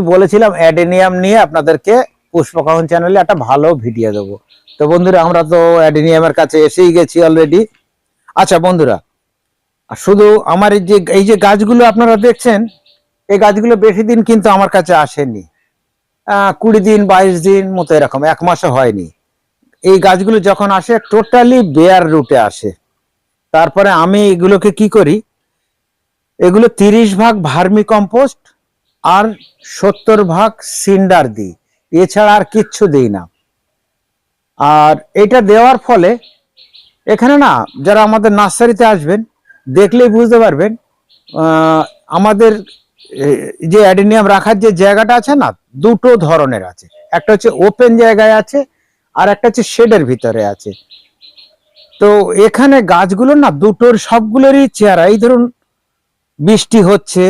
আমি বলেছিলাম অ্যাডেনিয়াম নিয়ে আপনাদেরকে পুষ্পকাহন চ্যানেলে একটা ভালো ভিডিও দেবো। তো বন্ধুরা, আমরা তো অ্যাডেনিয়ামের কাছে এসেই গেছি অলরেডি আচ্ছা বন্ধুরা শুধু আমার এই যে এই যে গাছগুলো আপনারা দেখছেন, এই গাছগুলো বেশি দিন কিন্তু আমার কাছে আসেনি। কুড়ি দিন, বাইশ দিন মতো এরকম, এক মাসও হয়নি। এই গাছগুলো যখন আসে টোটালি বেয়ার রুটে আসে। তারপরে আমি এগুলোকে কি করি? এগুলো তিরিশ ভাগ ভার্মি কম্পোস্ট আর সত্তর ভাগ সিন্ডার দিই। এছাড়া আর কিচ্ছু দিই না। আর এটা দেওয়ার ফলে এখানে না, যারা আমাদের নার্সারিতে আসবেন, দেখলেই বুঝতে পারবেন আমাদের যে অ্যাডেনিয়াম রাখার যে জায়গাটা আছে না, দুটো ধরনের আছে। একটা হচ্ছে ওপেন জায়গায় আছে, আর একটা হচ্ছে শেডের ভিতরে আছে। তো এখানে গাছগুলো না, দুটোর সবগুলোরই চেহারা, এই ধরুন বৃষ্টি হচ্ছে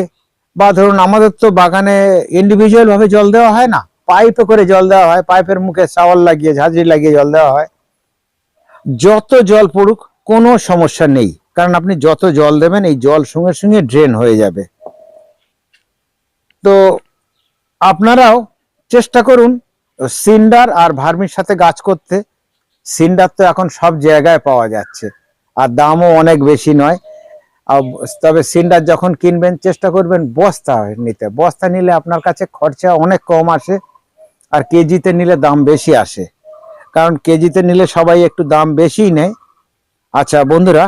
বা ধরুন আমাদের তো বাগানে ইন্ডিভিজুয়াল ভাবে জল দেওয়া হয় না পাইপে করে জল দেওয়া হয় পাইপের মুখে সাওয়াল লাগিয়ে, ঝাঁঝরি লাগিয়ে জল দেওয়া হয়। যত জল পড়ুক, কোনো সমস্যা নেই, কারণ আপনি যত জল দেবেন, এই জল সঙ্গে সঙ্গে ড্রেন হয়ে যাবে। তো আপনারাও চেষ্টা করুন, সিন্ডার আর ভার্মির সাথে গাছ করতে। সিন্ডার তো এখন সব জায়গায় পাওয়া যাচ্ছে, আর দামও অনেক বেশি নয়। তবে সিন্ডার যখন কিনবেন, চেষ্টা করবেন বস্তা নিতে। বস্তা নিলে আপনার কাছে খরচা অনেক কম আসে, আর কেজিতে নিলে দাম বেশি আসে। কারণ কেজিতে নিলে সবাই একটু দাম বেশিই নেয়। আচ্ছা বন্ধুরা,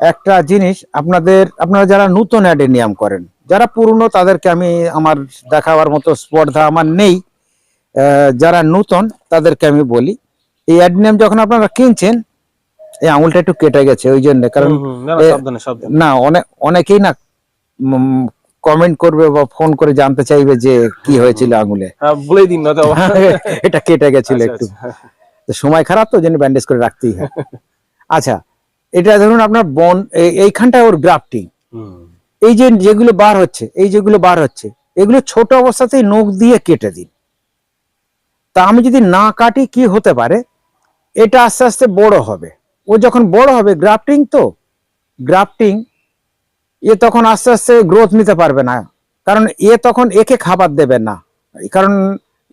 একটা জিনিস আপনাদের, আপনারা যারা নতুন অ্যাডেনিয়াম করেন, যারা পুরনো, তাদেরকে আমি আমার দেখাবার মতো স্পর্ধা আমার নেই। যারা নতুন, তাদেরকে আমি বলি, এই অ্যাডেনিয়াম যখন আপনারা কিনছেন এই আঙুলটা একটু কেটে গেছে ওই জন্য। কারণ না, অনেক অনেকেই না কমেন্ট করবে বা ফোন করে জানতে চাইবে যে কি হয়েছিল আঙুলে। বলেই দিন না এটা কেটে গেছিল আচ্ছা, একটু। আচ্ছা। সময় খারাপ তো জন্য ব্যান্ডেজ করে রাখতেই হয়। আচ্ছা এটা ধরুন আপনার বন এই- এইখানটা ওর গ্রাফটিং এই যে যেগুলো বার হচ্ছে এই যেগুলো বার হচ্ছে এগুলো ছোট অবস্থাতেই নখ দিয়ে কেটে দিন। তা আমি যদি না কাটি কি হতে পারে? এটা আস্তে আস্তে বড় হবে। ও যখন বড় হবে গ্রাফটিং তো গ্রাফটিং এ তখন আস্তে আস্তে গ্রোথ নিতে পারবে না। কারণ এ তখন একে খাবার দেবে না। কারণ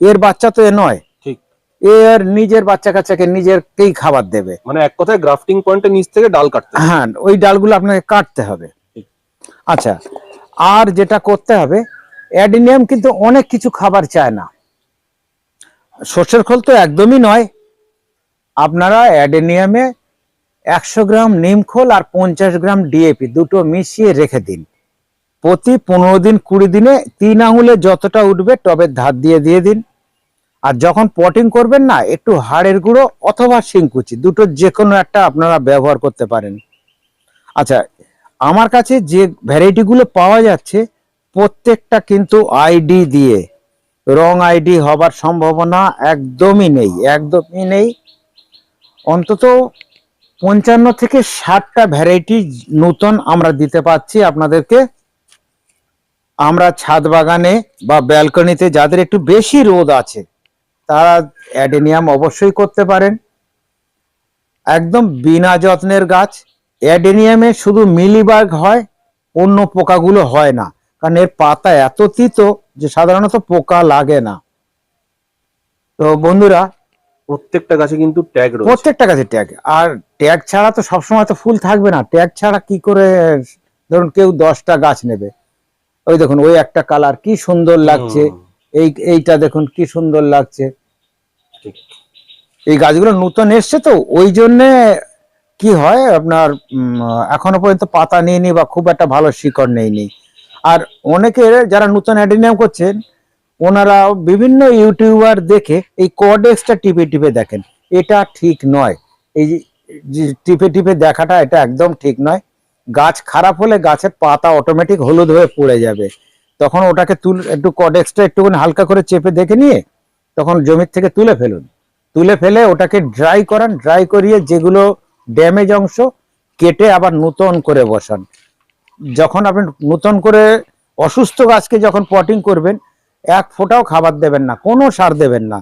এর বাচ্চা তো এ নয়। ঠিক। এর নিজের বাচ্চা কাচ্চাকে নিজেরকেই খাবার দেবে। মানে এক কথায় গ্রাফটিং পয়েন্টের নিচ থেকে ডাল কাটতে হ্যাঁ ওই ডালগুলো আপনাকে কাটতে হবে। আচ্ছা আর যেটা করতে হবে অ্যাডিনিয়াম কিন্তু অনেক কিছু খাবার চায় না। সর্ষের খোল তো একদমই নয়। আপনারা অ্যাডেনিয়ামে একশো গ্রাম নিমখোল আর পঞ্চাশ গ্রাম ডিএপি, দুটো মিশিয়ে রেখে দিন। প্রতি পনেরো দিন কুড়ি দিনে তিন আঙুলে যতটা উঠবে টবের ধার দিয়ে দিয়ে দিন। আর যখন পটিং করবেন না, একটু হাড়ের গুঁড়ো অথবা শিংকুচি, দুটো যে কোনো একটা আপনারা ব্যবহার করতে পারেন। আচ্ছা আমার কাছে যে ভ্যারাইটিগুলো পাওয়া যাচ্ছে, প্রত্যেকটা কিন্তু আইডি দিয়ে, রং আইডি হবার সম্ভাবনা একদমই নেই একদমই নেই। অন্তত পঞ্চান্ন থেকে ষাটটা ভ্যারাইটি নতুন আমরা দিতে পাচ্ছি আপনাদেরকে। আমরা ছাদ বাগানে বা ব্যালকনিতে যাদের একটু বেশি রোদ আছে, তারা অ্যাডেনিয়াম অবশ্যই করতে পারেন। একদম বিনা যত্নের গাছ। অ্যাডেনিয়ামে শুধু মিলিবাগ হয়, অন্য পোকাগুলো হয় না। কারণ এর পাতা এত তিতো যে সাধারণত পোকা লাগে না। তো বন্ধুরা প্রত্যেকটা গাছে কিন্তু ট্যাগ রয়েছে। প্রত্যেকটা গাছে ট্যাগ আর ট্যাগ ছাড়া তো সবসময় তো ফুল থাকবে না। ট্যাগ ছাড়া কি করে ধরুন কেউ দশটা গাছ নেবে। ওই দেখুন ওই একটা কালার কি সুন্দর লাগছে। এই এইটা দেখুন কি সুন্দর লাগছে। এই গাছগুলো নতুন এসছে তো ওই জন্যে কি হয় আপনার এখনও পর্যন্ত পাতা নেয়নি বা খুব একটা ভালো শিকড় নেয়নি। আর অনেকে যারা নতুন অ্যাডিনিয়াম করছেন ওনারা বিভিন্ন ইউটিউবার দেখে এই কডেক্সটা টিপে টিপে দেখেন। এটা ঠিক নয়। এই টিপে টিপে দেখাটা এটা একদম ঠিক নয়। গাছ খারাপ হলে গাছের পাতা অটোমেটিক হলুদ হয়ে পড়ে যাবে। তখন ওটাকে তুল, একটু কডেক্সটা একটুখানি হালকা করে চেপে দেখে নিয়ে তখন জমির থেকে তুলে ফেলুন। তুলে ফেলে ওটাকে ড্রাই করান ড্রাই করিয়ে যেগুলো ড্যামেজ অংশ কেটে আবার নূতন করে বসান। যখন আপনি নূতন করে অসুস্থ গাছকে যখন পটিং করবেন এক ফোঁটাও খাবার দেবেন না কোনো সার দেবেন না।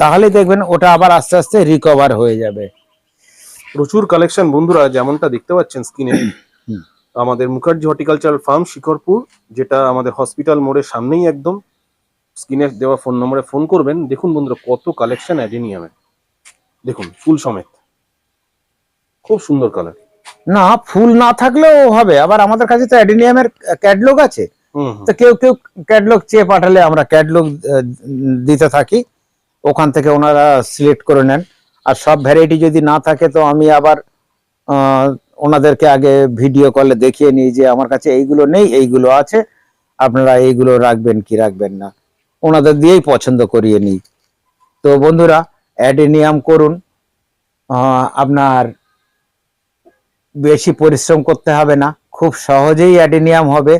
তাহলে দেখবেন ওটা আবার আস্তে আস্তে রিকভার হয়ে যাবে। প্রচুর কালেকশন বন্ধুরা যেমনটা দেখতে পাচ্ছেন স্ক্রিনে আমাদের মুখার্জি হর্টিকালচারাল ফার্ম শিকরপুর যেটা আমাদের হসপিটাল মোড়ের সামনেই একদম। স্ক্রিনে দেওয়া ফোন নম্বরে ফোন করবেন। দেখুন বন্ধুরা কত কালেকশন অ্যাডিনিয়ামের দেখুন ফুল সমেত। খুব সুন্দর কালার না ফুল না থাকলেও হবে। আবার আমাদের কাছে তো অ্যাডিনিয়ামের ক্যাটলগ আছে। তো কেউ কেউ ক্যাটলগ চেয়ে পাঠালে আমরা ক্যাটলগ দিতে থাকি। ওখান থেকে ওনারা সিলেক্ট করে নেন। আর সব ভ্যারাইটি যদি না থাকে তো আমি আবার ওনাদেরকে আগে ভিডিও কলে দেখিয়ে নিই যে আমার কাছে এইগুলো নেই, এইগুলো আছে। আপনারা এইগুলো রাখবেন কি রাখবেন না। ওনাদের দিয়েই পছন্দ করিয়ে নিই। তো বন্ধুরা অ্যাডেনিয়াম করুন। আপনার বেশি পরিশ্রম করতে হবে না। খুব সহজেই অ্যাডেনিয়াম হবে।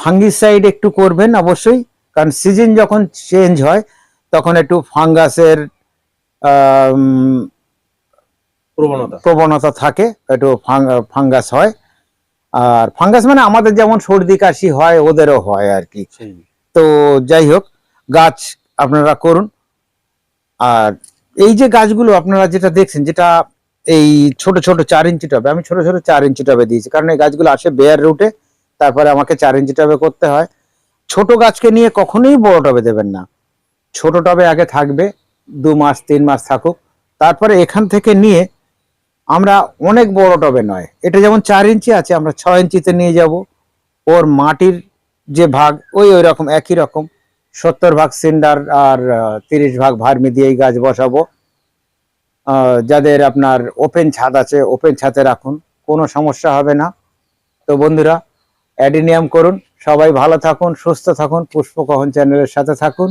ফাঙ্গিসাইড একটু করবেন অবশ্যই কারণ সিজন যখন চেঞ্জ হয় তখন একটু ফাঙ্গাসের প্রবণতা। প্রবণতা থাকে একটু ফাঙ্গাস হয়। আর ফাঙ্গাস মানে আমাদের যেমন সর্দি কাশি হয় ওদেরও হয় আর কি। তো যাই হোক গাছ আপনারা করুন। আর এই যে গাছগুলো আপনারা যেটা দেখছেন যেটা এই ছোট ছোট চার ইঞ্চি টবে আমি ছোট ছোট চার ইঞ্চি টবে দিয়েছি কারণ এই গাছগুলো আসে বেয়ার রুটে তারপরে আমাকে চার ইঞ্চি টবে করতে হয়। ছোট গাছকে নিয়ে কখনোই বড় টবে দেবেন না। ছোট টবে আগে থাকবে, দু মাস, তিন মাস থাকুক। তারপরে এখান থেকে নিয়ে আমরা অনেক বড় টবে নয়। এটা যেমন চার ইঞ্চি আছে, আমরা ছ ইঞ্চিতে নিয়ে যাব। ওর মাটির যে ভাগ, ওই ওই রকম, একই রকম। সত্তর ভাগ সিন্ডার আর তিরিশ ভাগ ভার্মি দিয়ে এই গাছ বসাবো। যাদের আপনার ওপেন ছাদ আছে, ওপেন ছাদে রাখুন। কোনো সমস্যা হবে না। তো বন্ধুরা অ্যাডিনিয়াম করুন। সবাই ভালো থাকুন সুস্থ থাকুন। পুষ্পকহন চ্যানেলের সাথে থাকুন।